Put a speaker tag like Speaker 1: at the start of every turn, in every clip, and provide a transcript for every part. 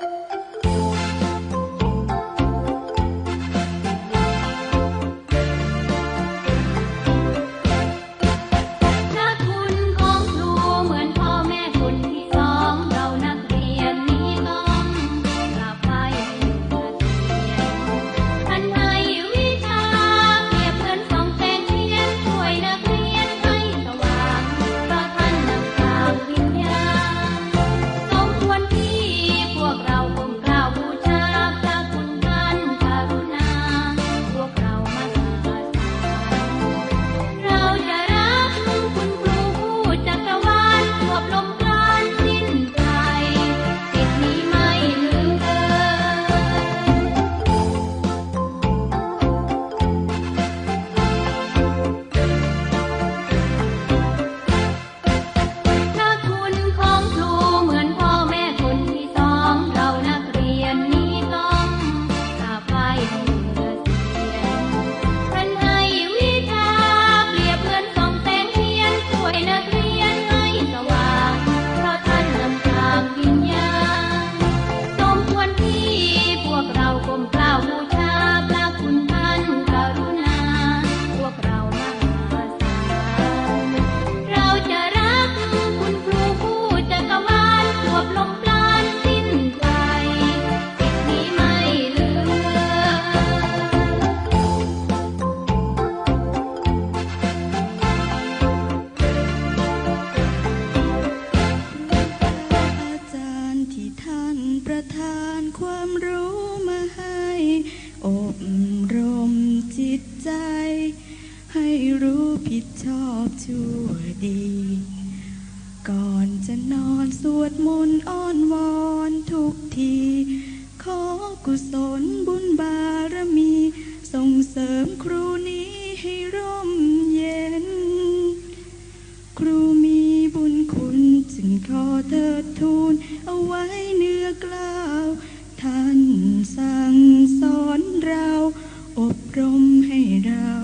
Speaker 1: you รู้ผิ
Speaker 2: ดชอบชั่วดี ก่อนจะนอนสวดมนต์อ้อนวอนทุกที ขอกุศลบุญบารมี ส่งเสริมครูนี้ให้ร่มเย็น ครูมีบุญคุณจึงขอเทิดทูนเอาไว้เนื้อกล้าว ท่านสั่งสอนเรา อบรมให้เรา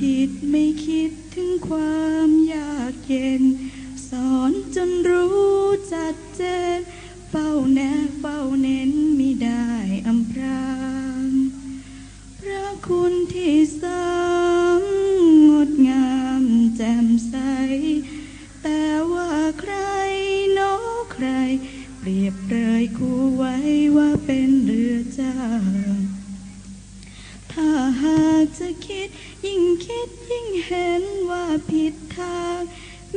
Speaker 2: ทิศไม่คิดถึงความยากเย็น สอนจนรู้จัดเจน เฝ้าแนเฝ้าเน้นมิได้อำพรางพระคุณที่สงงดงามแจ่มใส แต่ว่าใครเนอใคร เปรียบเปรยคู่ไว้ว่าเป็นเรือจ้าง จะคิด ยิ่งคิดยิ่งเห็นว่าผิดทาง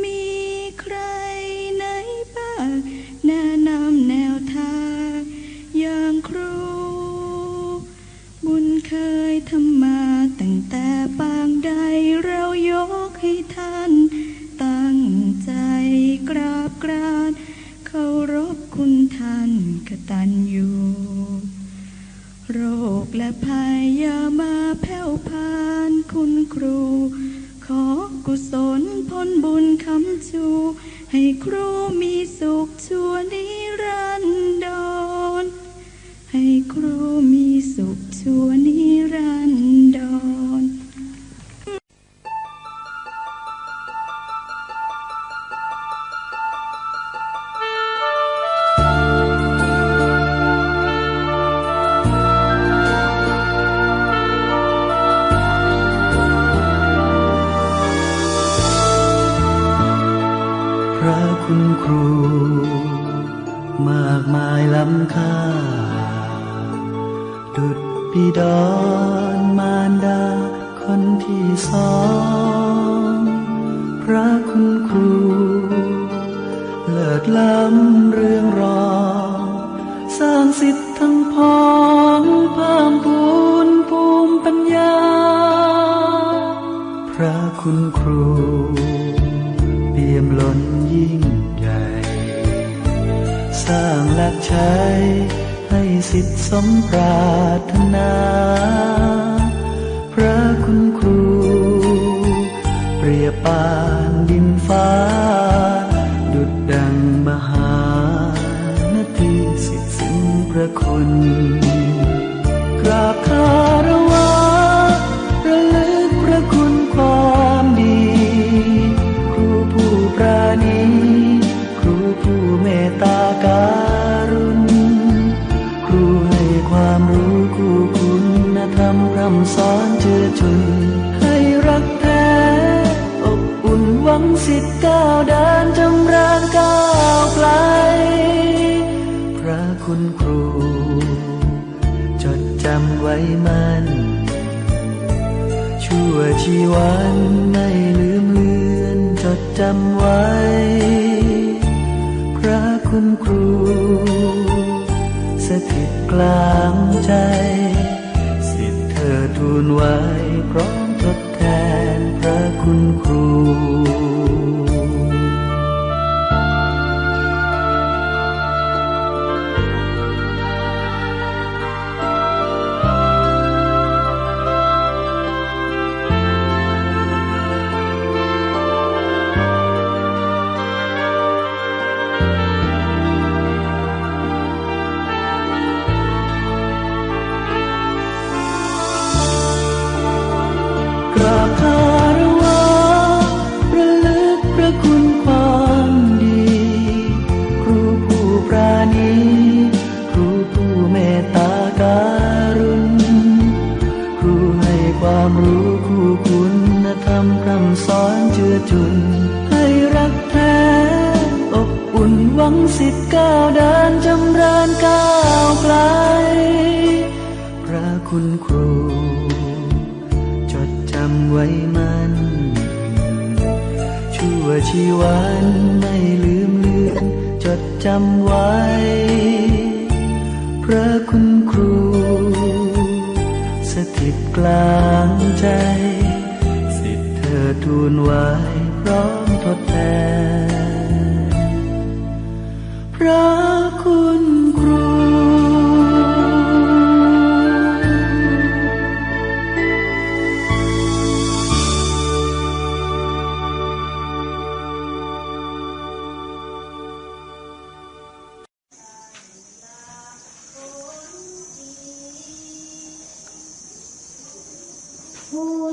Speaker 2: มีใครไหนบ้างแนะนำแนวทาง อย่างครู บุญเคยทำมาตั้งแต่ปางใดเรายกให้ท่าน ตั้งใจกราบกรานเคารพคุณท่านกตัญญู โรคและภัยอย่ามาแผ่วพานคุณครู ขอกุศลพ้นบุญคำชู ให้ครูมีสุขชั่วนิรันดรให้ครูมีสุขชั่วนิ
Speaker 3: ทั้งพ้องเพิ่มพูนภูมิปัญญา พระคุณครูเปี่ยมล้นยิ่งใหญ่ สร้างหลักใช้ให้สิทธิสมปรารถนา ระคุณกราบคา คุณครู จดจำไว้มัน ชั่วชีวันไม่ลืมเลือน จดจำไว้ พระคุณครู สถิตกลางใจ สิทธิ์เธอทูลไว้พร้อมทดแทนพระคุณครู ครูผู้เมตตาการุณครูให้ความรู้คู่คุณธรรมคำสอนเจือจุน ให้รักแท้อบอุ่นหวังสิทธิ์ก้าวเดินจำเริญก้าวไกล พระคุณครู จดจำไว้มันชั่วชีวัน จำไว้ พระคุณครู สถิตกลางใจ สิทธิเธอทูลไว้พร้อมทดแทนพระ
Speaker 4: ผู้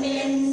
Speaker 4: Me.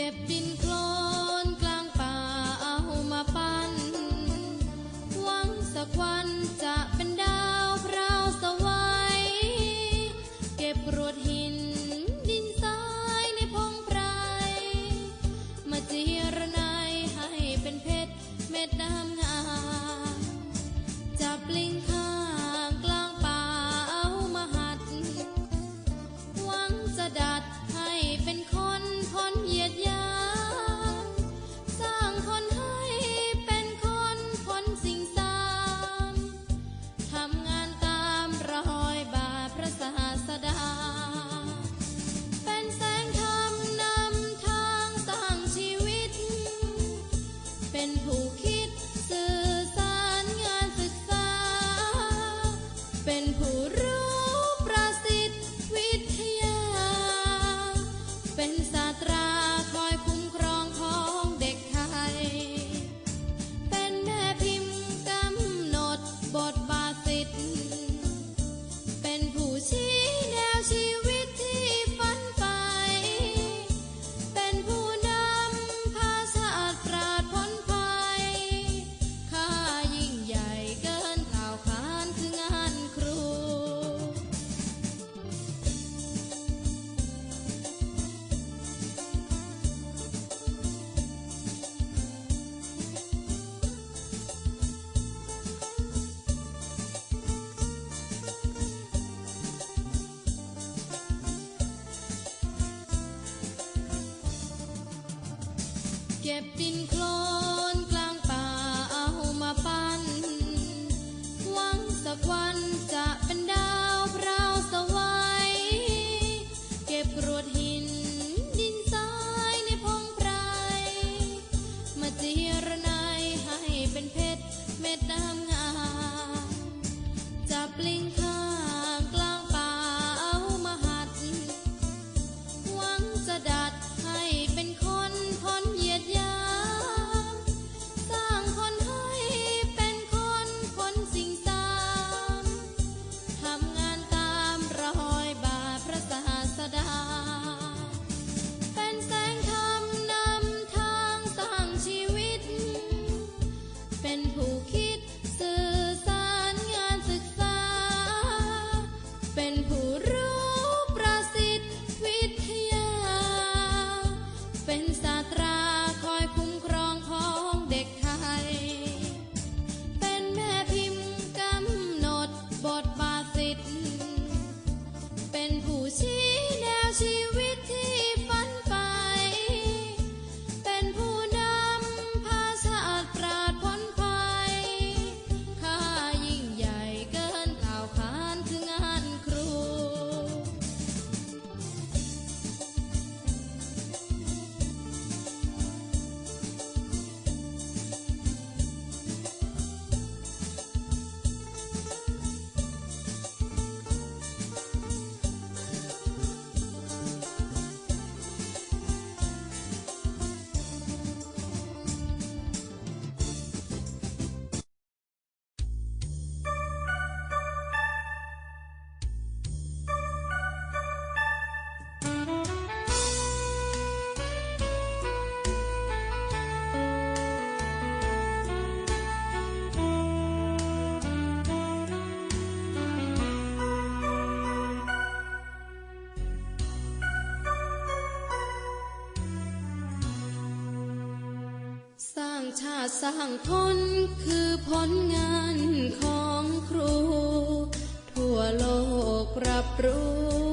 Speaker 4: เก็บดินโคลน เจ็บตินคลอ ชาติสร้างทนคือผลงานของครู ทั่วโลกรับรู้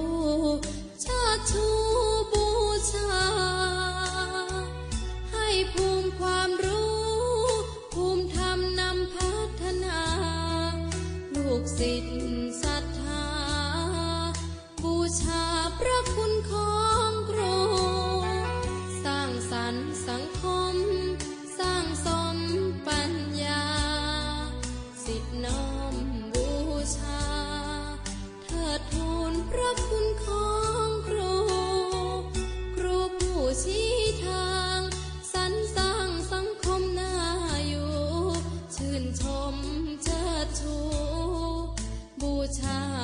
Speaker 4: time.